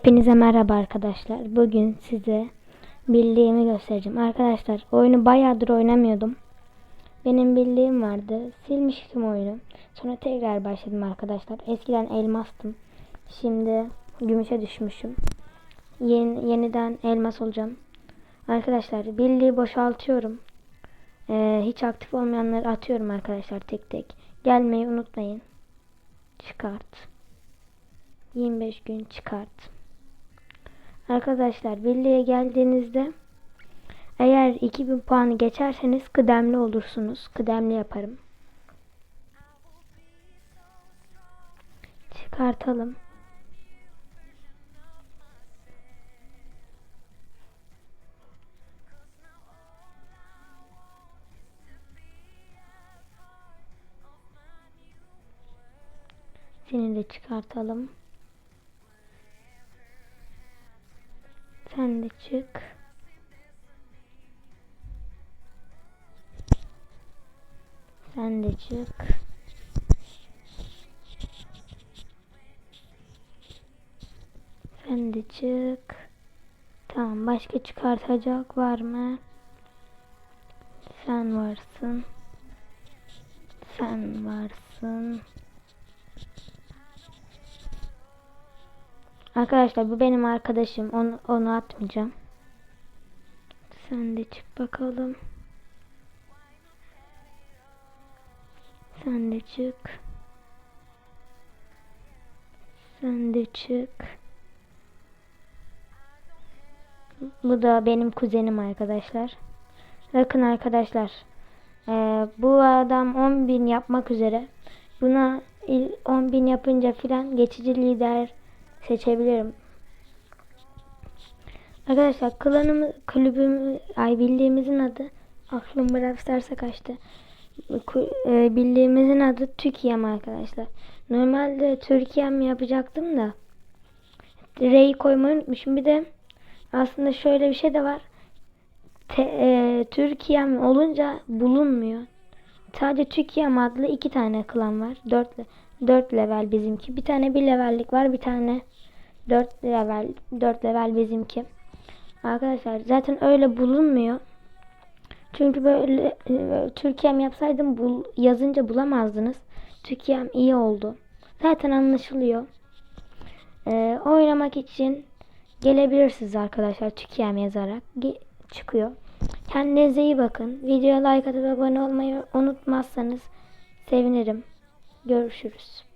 Hepinize merhaba arkadaşlar. Bugün size bildiğimi göstereceğim. Arkadaşlar oyunu bayağıdır oynamıyordum. Benim bildiğim vardı. Silmiştim oyunu. Sonra tekrar başladım arkadaşlar. Eskiden elmastım. Şimdi gümüşe düşmüşüm. Yeni, yeniden elmas olacağım. Arkadaşlar bildiği boşaltıyorum. Ee, hiç aktif olmayanları atıyorum arkadaşlar tek tek. Gelmeyi unutmayın. Çıkart. 25 gün çıkart. Arkadaşlar birliğe geldiğinizde eğer 2000 puanı geçerseniz kıdemli olursunuz. Kıdemli yaparım. Çıkartalım. Seni de çıkartalım. Sen de çık. Sen de çık. Sen de çık. Tamam başka çıkartacak var mı? Sen varsın. Sen varsın. Arkadaşlar bu benim arkadaşım. Onu, onu atmayacağım. Sen de çık bakalım. Sen de çık. Sen de çık. Bu da benim kuzenim arkadaşlar. Bakın arkadaşlar. Ee, bu adam 10.000 yapmak üzere. Buna 10.000 yapınca filan geçici lider seçebilirim. Arkadaşlar klanımız, kulübümüz, ay bildiğimizin adı aklım biraz terse kaçtı. E, bildiğimizin adı Türkiye'm arkadaşlar. Normalde Türkiye'm yapacaktım da R'yi koymayı unutmuşum. Bir de aslında şöyle bir şey de var. E, Türkiye'm olunca bulunmuyor. Sadece Türkiye'm adlı iki tane klan var. Dört, dört level bizimki. Bir tane bir levellik var. Bir tane 4 level 4 level bizimki. Arkadaşlar zaten öyle bulunmuyor. Çünkü böyle e, Türkiye'm yapsaydım bul, yazınca bulamazdınız. Türkiye'm iyi oldu. Zaten anlaşılıyor. Ee, oynamak için gelebilirsiniz arkadaşlar Türkiye'm yazarak Ge çıkıyor. Kendinize iyi bakın. Videoya like atıp abone olmayı unutmazsanız sevinirim. Görüşürüz.